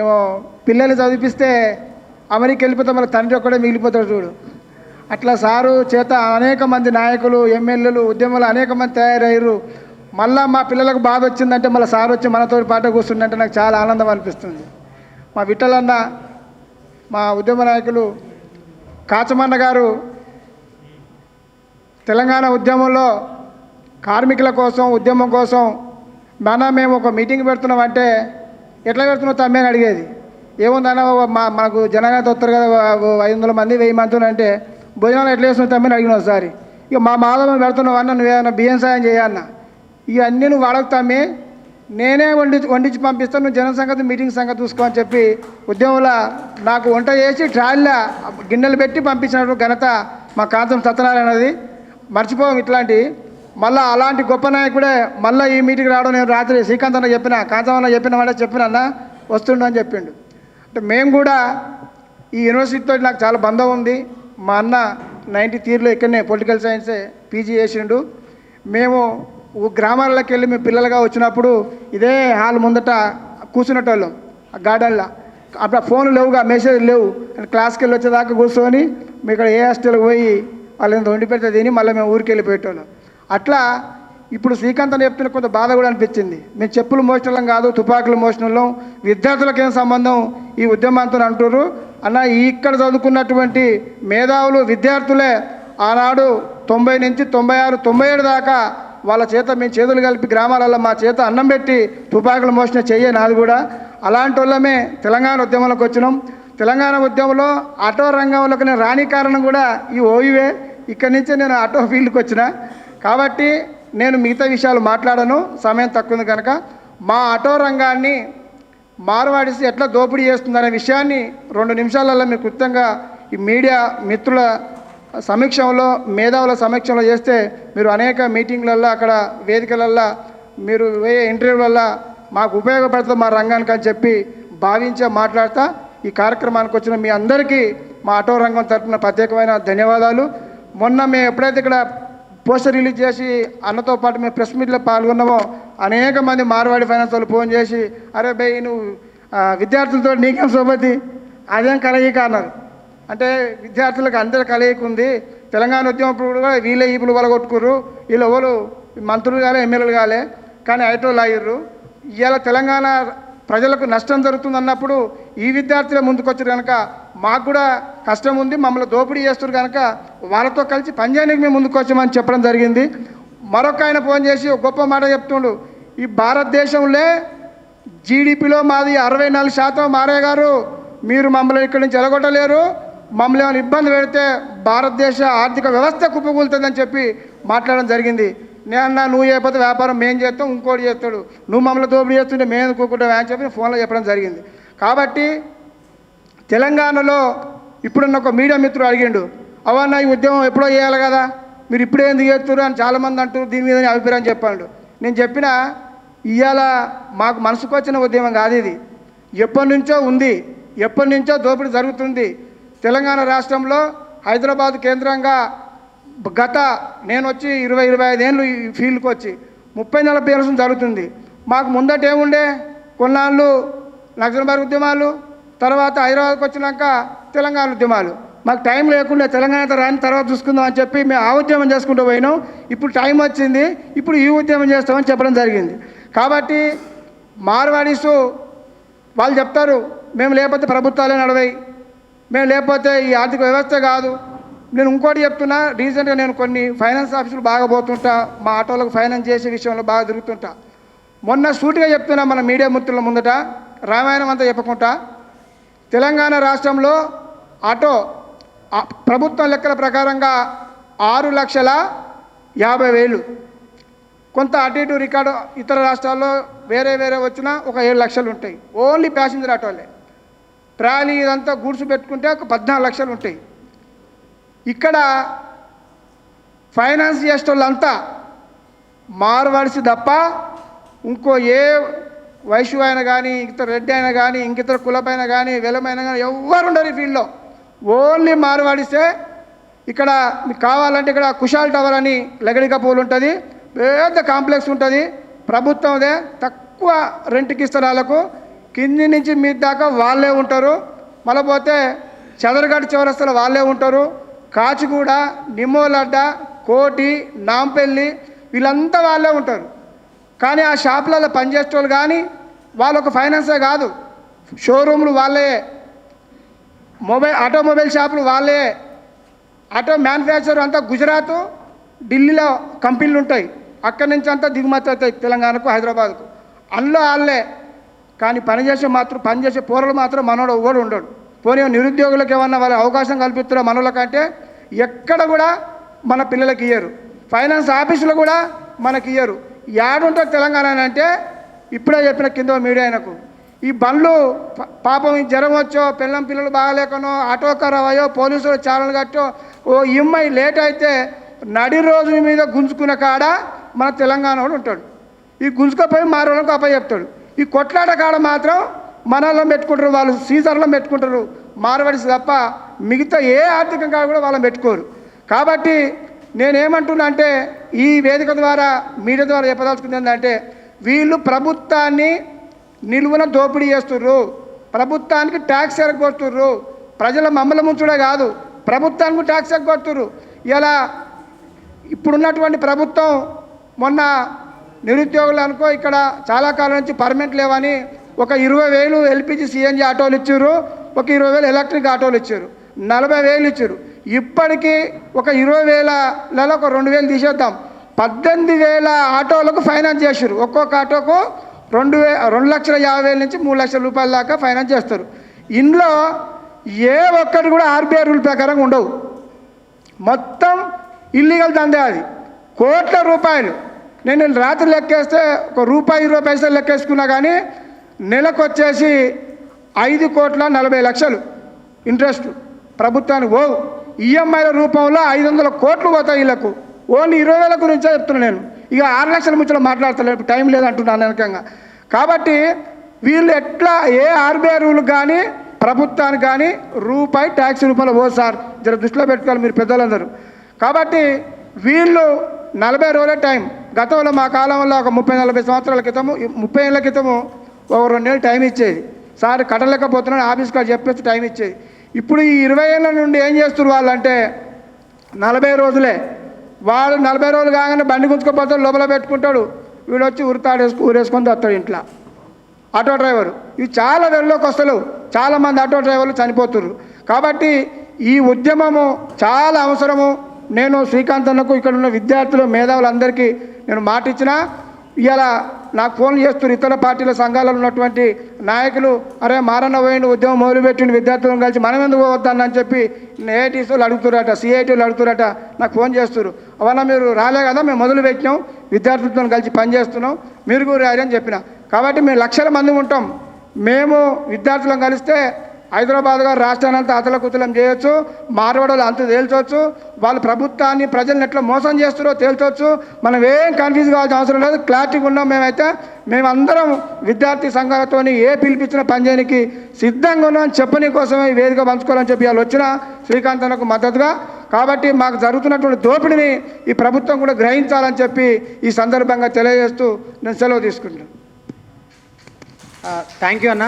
ఏమో పిల్లల్ని చదివిపిస్తే అమెరికా వెళ్ళిపోతే మన తండ్రి ఒక్కడే మిగిలిపోతాడు చూడు. అట్లా సారు చేత అనేక మంది నాయకులు ఎమ్మెల్యేలు ఉద్యమాలు అనేక మంది తయారయ్యారు. మళ్ళా మా పిల్లలకు బాధ వచ్చిందంటే మళ్ళీ సార్ వచ్చి మనతో పాట కూర్చుందంటే నాకు చాలా ఆనందం అనిపిస్తుంది. మా విఠలన్న మా ఉద్యమ నాయకులు కాచమన్న గారు తెలంగాణ ఉద్యమంలో కార్మికుల కోసం ఉద్యమం కోసం మన మేము ఒక మీటింగ్ పెడుతున్నామంటే ఎట్లా పెడుతున్నావు తమ్మి అని అడిగేది. ఏముందన్న మా మనకు జనగణత వస్తారు కదా ఐదు వందల మంది వెయ్యి మంది అంటే భోజనాలు ఎట్లా చేస్తున్నావు తమ్మి అని అడిగిన ఒకసారి. ఇక మా మాధవం పెడుతున్నావు అన్న నువ్వేమన్నా బియ్యం సాయం చేయన్న ఇవన్నీ నువ్వు అడగ నేనే వండి వండించి పంపిస్తాను నువ్వు జన సంగతి మీటింగ్ సంగతి చూసుకో అని చెప్పి ఉద్యమంలో నాకు వంట చేసి ట్రాలీలో గిన్నెలు పెట్టి పంపించినట్టు ఘనత మా కాంతం సత్యనారాయణది. మర్చిపోం ఇట్లాంటి మళ్ళీ అలాంటి గొప్ప నాయకుడే మళ్ళీ ఈ మీటింగ్ రావడం నేను రాత్రి శ్రీకాంత్ అన్న చెప్పిన కాంతమన్న చెప్పిన వాడే చెప్పిన అన్న వస్తుండు అని చెప్పిండు. అంటే మేము కూడా ఈ యూనివర్సిటీతో నాకు చాలా బంధం ఉంది. మా అన్న నైంటీ తీరులో ఇక్కడనే పొలిటికల్ సైన్సే పీజీ చేసిండు. మేము గ్రామాలకు వెళ్ళి మేము పిల్లలుగా వచ్చినప్పుడు ఇదే హాల్ ముందట కూర్చునేటోళ్ళం ఆ గార్డెన్లో అప్పుడు ఫోన్లు లేవుగా మెసేజ్ లేవు. క్లాస్కి వెళ్ళి వచ్చేదాకా కూర్చొని మీ ఇక్కడ ఏ హాస్టల్కి పోయి వాళ్ళని వండి పెడితే తిని మళ్ళీ మేము ఊరికి వెళ్ళిపోయేటోళ్ళం. అట్లా ఇప్పుడు శ్రీకాంత్ అని చెప్తున్న కొంత బాధ కూడా అనిపించింది. మేము చెప్పులు మోసడం కాదు తుపాకులు మోసడంలో విద్యార్థులకు ఏం సంబంధం? ఈ ఉద్యమంతో అంటారు అన్న ఈ ఇక్కడ చదువుకున్నటువంటి మేధావులు విద్యార్థులే ఆనాడు తొంభై నుంచి తొంభై ఆరు తొంభై ఏడు దాకా వాళ్ళ చేత మేము చేతులు కలిపి గ్రామాలలో మా చేత అన్నం పెట్టి తుపాకులు మోసిన చెయ్యే నాది కూడా. అలాంటి వాళ్ళమే తెలంగాణ ఉద్యమంలోకి వచ్చినాం. తెలంగాణ ఉద్యమంలో ఆటో రంగంలోకి నేను రాని కారణం కూడా ఈ ఓయువే. ఇక్కడి నుంచే నేను ఆటో ఫీల్డ్కి వచ్చిన. కాబట్టి నేను మిగతా విషయాలు మాట్లాడను. సమయం తక్కువ ఉంది కనుక మా ఆటో రంగాన్ని మార్వాడిసి ఎట్లా దోపిడీ చేస్తుందనే విషయాన్ని రెండు నిమిషాలలో మీకు కృతంగా ఈ మీడియా మిత్రుల సమీక్షంలో మేధావుల సమీక్షంలో చేస్తే మీరు అనేక మీటింగ్లల్లో అక్కడ వేదికలల్లో మీరు వేయే ఇంటర్వ్యూలల్లో మాకు ఉపయోగపడుతుంది మా రంగానికి అని చెప్పి భావించే మాట్లాడతా. ఈ కార్యక్రమానికి వచ్చిన మీ అందరికీ మా ఆటో రంగం తరపున ప్రత్యేకమైన ధన్యవాదాలు. మొన్న మేము ఎప్పుడైతే ఇక్కడ పోస్టర్ రిలీజ్ చేసి అన్నతో పాటు మేము ప్రెస్ మీట్లో పాల్గొన్నామో. అనేక మంది మార్వాడి ఫైనాన్స్ వాళ్ళు ఫోన్ చేసి అరే బై నువ్వు విద్యార్థులతో నీకేం సోబతి అదేం కలయిక అన్నారు అంటే విద్యార్థులకు అందరి కలయిక ఉంది. తెలంగాణ ఉద్యమం కూడా వీళ్ళే ఈపులు వలగొట్టుకుర్రు. వీళ్ళు ఎవరు? మంత్రులు కాలే ఎమ్మెల్యేలు కాలే. కానీ ఐటోలు అయ్యారు ఇవాళ తెలంగాణ ప్రజలకు నష్టం జరుగుతుంది అన్నప్పుడు ఈ విద్యార్థులే ముందుకొచ్చారు కనుక మాకు కూడా కష్టం ఉంది మమ్మల్ని దోపిడీ చేస్తారు కనుక వాళ్ళతో కలిసి పనిచేయడానికి మేము ముందుకు వచ్చామని చెప్పడం జరిగింది. మరొక ఆయన ఫోన్ చేసి గొప్ప మాట చెప్తుండు. ఈ భారతదేశంలో జీడిపిలో మాది అరవై నాలుగు శాతం మారే గారు. మీరు మమ్మల్ని ఇక్కడి నుంచి ఎలగొట్టలేరు. మమ్మల్ని ఏమైనా ఇబ్బంది పెడితే భారతదేశ ఆర్థిక వ్యవస్థ కుప్పకూలుతుందని చెప్పి మాట్లాడడం జరిగింది. నేను నువ్వు చేయకపోతే వ్యాపారం మేము చేస్తాం ఇంకోటి చేస్తాడు. నువ్వు మమ్మల్ని దోపిడీ చేస్తుంటే మేము కూకుంటాం అని చెప్పి ఫోన్లో చెప్పడం జరిగింది. కాబట్టి తెలంగాణలో ఇప్పుడున్న ఒక మీడియా మిత్రుడు అడిగిండు అవన్న ఈ ఉద్యమం ఎప్పుడో చేయాలి కదా? మీరు ఇప్పుడే ఎందుకు చేస్తున్నారు అని చాలామంది అంటారు దీని మీద అభిప్రాయం చెప్పాడు. నేను చెప్పిన ఇవాళ మాకు మనసుకు వచ్చిన ఉద్యమం కాదు ఇది. ఎప్పటి నుంచో ఉంది ఎప్పటి నుంచో దోపిడీ జరుగుతుంది. తెలంగాణ రాష్ట్రంలో హైదరాబాద్ కేంద్రంగా గత నేను వచ్చి ఇరవై ఇరవై ఐదేళ్ళు ఈ ఫీల్డ్కి వచ్చి ముప్పై నలభై ఏళ్ళ జరుగుతుంది. మాకు ముందట ఏముండే? కొన్నాళ్ళు లగ్జంబర్గ్ ఉద్యమాలు తర్వాత హైదరాబాద్కి వచ్చినాక తెలంగాణ ఉద్యమాలు. మాకు టైం లేకుండా తెలంగాణ రాని తర్వాత చూసుకుందాం అని చెప్పి మేము ఆ ఉద్యమం చేసుకుంటూ పోయినాం. ఇప్పుడు టైం వచ్చింది. ఇప్పుడు ఈ ఉద్యమం చేస్తామని చెప్పడం జరిగింది. కాబట్టి మార్వాడీసు వాళ్ళు చెప్తారు మేము లేకపోతే ప్రభుత్వాలే నడవాయి మేము లేకపోతే ఈ ఆర్థిక వ్యవస్థ కాదు. నేను ఇంకోటి చెప్తున్నా రీసెంట్గా నేను కొన్ని ఫైనాన్స్ ఆఫీసులు బాగా పోతుంటా. మా ఆటోలకు ఫైనాన్స్ చేసే విషయంలో బాగా తిరుగుతుంటా. మొన్న సూటిగా చెప్తున్నా మన మీడియా మిత్రుల ముందట. రామాయణం అంతా చెప్పకుండా తెలంగాణ రాష్ట్రంలో ఆటో ప్రభుత్వం లెక్కల ప్రకారంగా ఆరు లక్షల యాభై వేలు. కొంత అటు ఇటు రికార్డు ఇతర రాష్ట్రాల్లో వేరే వేరే వచ్చినా ఒక ఏడు లక్షలు ఉంటాయి. ఓన్లీ ప్యాసింజర్ ఆటోలే. ట్రాలీ ఇదంతా గూడ్స్ పెట్టుకుంటే ఒక పద్నాలుగు లక్షలు ఉంటాయి. ఇక్కడ ఫైనాన్స్ చేసేటోళ్ళంతా మారవలసి తప్ప ఇంకో ఏ వైశ్యు అయినా కానీ ఇతర రెడ్డి అయినా కానీ ఇంకితర కులపైన కానీ వెలమైన కానీ ఎవ్వరు ఉండరు ఈ ఫీల్డ్లో. ఓన్లీ మార్వాడిస్తే ఇక్కడ మీకు కావాలంటే ఇక్కడ కుషాల్ టవర్ అని లగడిక పూలు ఉంటుంది పెద్ద కాంప్లెక్స్ ఉంటుంది. ప్రభుత్వందే తక్కువ రెంట్కి ఇస్తారు వాళ్ళకు. కింది నుంచి మీ దాకా వాళ్ళే ఉంటారు. మళ్ళీ పోతే చదరగడ్డ చౌరస్తలో వాళ్ళే ఉంటారు. కాచిగూడ నిమ్మోలడ్డ కోటి నాంపల్లి వీళ్ళంతా వాళ్ళే ఉంటారు. కానీ ఆ షాపులలో పనిచేసే వాళ్ళు కానీ వాళ్ళు ఒక ఫైనాన్సే కాదు. షోరూమ్లు వాళ్ళే. మొబైల్ ఆటోమొబైల్ షాపులు వాళ్ళే. ఆటో మ్యానుఫ్యాక్చర్ అంతా గుజరాత్ ఢిల్లీలో కంపెనీలు ఉంటాయి అక్కడి నుంచి అంతా దిగుమతి అవుతాయి తెలంగాణకు హైదరాబాద్కు. అందులో వాళ్ళే. కానీ పనిచేసే మాత్రం పనిచేసే పూరలు మాత్రం మనోడు కూడా ఉండడు. పోనీ నిరుద్యోగులకు ఏమన్నా వాళ్ళ అవకాశం కల్పిస్తున్న మనోళ్ళ కంటే ఎక్కడ కూడా మన పిల్లలకి ఇయ్యరు. ఫైనాన్స్ ఆఫీసులో కూడా మనకి ఇయ్యరు. యాడుంటుంది తెలంగాణ అని అంటే ఇప్పుడే చెప్పిన కింద మీడియా ఆయనకు. ఈ బండ్లు పాపం ఈ జ్వరం వచ్చో పిల్లం పిల్లలు బాగాలేకనో ఆటో ఖరాబ్ పోలీసులు చాలలు కట్టో ఓ ఇమ్మాయి లేట్ అయితే నడి రోజుల మీద గుంజుకున్న కాడ మన తెలంగాణ వాడు ఉంటాడు. ఈ గుంజుకపోయి మారోళ్ళకి అప్ప చెప్తాడు. ఈ కొట్లాట కాడ మాత్రం మనలో పెట్టుకుంటారు వాళ్ళు సీజర్లో పెట్టుకుంటారు మారవడిసి తప్ప మిగతా ఏ ఆర్థికం కాడ కూడా వాళ్ళని పెట్టుకోరు. కాబట్టి నేనేమంటున్నా అంటే ఈ వేదిక ద్వారా మీడియా ద్వారా చెప్పదలుచుకుంది ఏంటంటే వీళ్ళు ప్రభుత్వాన్ని నిలువున దోపిడీ చేస్తుర్రు. ప్రభుత్వానికి ట్యాక్స్ ఎరగొస్తుర్రు ప్రజల మమ్మల ముంచుడే కాదు. ప్రభుత్వానికి ట్యాక్స్ ఎరగొస్తుర్రు ఇలా ఇప్పుడున్నటువంటి ప్రభుత్వం మొన్న నిరుద్యోగులు అనుకో ఇక్కడ చాలా కాలం నుంచి పర్మనెంట్ లేవని ఒక ఇరవై వేలు ఎల్పిజి సిఎన్జి ఆటోలు ఇచ్చారు ఒక ఇరవై వేలు ఎలక్ట్రిక్ ఆటోలు ఇచ్చారు నలభై వేలు ఇచ్చారు ఇప్పటికీ ఒక ఇరవై వేలలో ఒక రెండు వేలు తీసేద్దాం. పద్దెనిమిది వేల ఆటోలకు ఫైనాన్స్ చేసారు ఒక్కొక్క ఆటోకు రెండు వే రెండు లక్షల యాభై వేల నుంచి మూడు లక్షల రూపాయల దాకా ఫైనాన్స్ చేస్తారు. ఇందులో ఏ ఒక్కటి కూడా ఆర్బీఐ రూల్ ప్రకారం ఉండవు. మొత్తం ఇల్లీగల్ దందే అది. కోట్ల రూపాయలు. నేను రాత్రి లెక్కేస్తే ఒక రూపాయి ఇరవై పైసలు లెక్కేసుకున్నా కానీ నెలకు వచ్చేసి ఐదు కోట్ల నలభై లక్షలు ఇంట్రెస్ట్ ప్రభుత్వానికి ఓ ఈఎంఐల రూపంలో ఐదు వందల కోట్లు పోతాయి వీళ్ళకు. ఓన్లీ ఇరవై వేల గురించే చెప్తున్నాను నేను. ఇక ఆరు లక్షల ముచ్చలు మాట్లాడతలేదు టైం లేదంటున్నాను వెనకంగా కాబట్టి వీళ్ళు ఎట్లా ఏ ఆర్బీఐ రూల్ కానీ ప్రభుత్వానికి కానీ రూపాయి ట్యాక్స్ రూపంలో ఓ సార్. జర దృష్టిలో పెట్టుకోవాలి మీరు పెద్దలందరూ. కాబట్టి వీళ్ళు నలభై రోజుల టైం. గతంలో మా కాలంలో ఒక ముప్పై నలభై సంవత్సరాల క్రితము ముప్పై ఏళ్ళ క్రితము ఒక రెండు నెలలు టైం ఇచ్చేది. సార్ కట్టలేకపోతున్నాను ఆఫీస్ కాడ చెప్పేసి టైం ఇచ్చేది. ఇప్పుడు ఈ ఇరవై ఏళ్ళ నుండి ఏం చేస్తున్నారు వాళ్ళంటే నలభై రోజులే. వాడు నలభై రోజులు కాగానే బండి గుంజుకోపోతాడు లోపల పెట్టుకుంటాడు. వీడు వచ్చి ఉరితాడేసుకు ఊరేసుకొని వస్తాడు ఇంట్లో. Auto driver. ఇవి చాలా వెళ్ళలోకి వస్తలు చాలామంది ఆటో డ్రైవర్లు చనిపోతున్నారు కాబట్టి ఈ ఉద్యమము చాలా అవసరము. నేను శ్రీకాంత్ అన్నకు ఇక్కడ ఉన్న విద్యార్థులు మేధావులందరికీ నేను మాట ఇచ్చిన ఇవాళ నాకు ఫోన్ చేస్తున్నారు. ఇతర పార్టీల సంఘాలలో ఉన్నటువంటి నాయకులు అరే మారన్న పోయిండు ఉద్యమం మొదలుపెట్టిండు విద్యార్థులను కలిసి మనం ఎందుకు పోవద్దని అని చెప్పి ఏఐటీస్ వాళ్ళు అడుగుతున్నారట సిఐటీలు అడుగుతున్నారట నాకు ఫోన్ చేస్తున్నారు. అవన్న మీరు రాలే కదా మేము మొదలు పెట్టినాం విద్యార్థులతో కలిసి పనిచేస్తున్నాం మీరు కూడా రారు చెప్పిన. కాబట్టి మేము లక్షల మంది ఉంటాం. మేము విద్యార్థులను కలిస్తే హైదరాబాద్ గారు రాష్ట్రాన్ని అంతా అతలకుతలం చేయొచ్చు మార్వాడలు అంత తేల్చవచ్చు వాళ్ళు ప్రభుత్వాన్ని ప్రజల్ని ఎట్లా మోసం చేస్తారో తేల్చవచ్చు మనం ఏం కన్ఫ్యూజ్ కావాల్సిన అవసరం లేదు క్లారిటీగా ఉన్నాం మేమైతే. మేమందరం విద్యార్థి సంఘాలతోని ఏ పిలిపించిన పనిచేయడానికి సిద్ధంగా ఉన్నాం. చెప్పని కోసమే ఈ వేదిక పంచుకోవాలని చెప్పి వాళ్ళు వచ్చిన శ్రీకాంత్ మద్దతుగా. కాబట్టి మాకు జరుగుతున్నటువంటి దోపిడిని ఈ ప్రభుత్వం కూడా గ్రహించాలని చెప్పి ఈ సందర్భంగా తెలియజేస్తూ నేను సెలవు తీసుకుంటాను థ్యాంక్ యూ అన్న.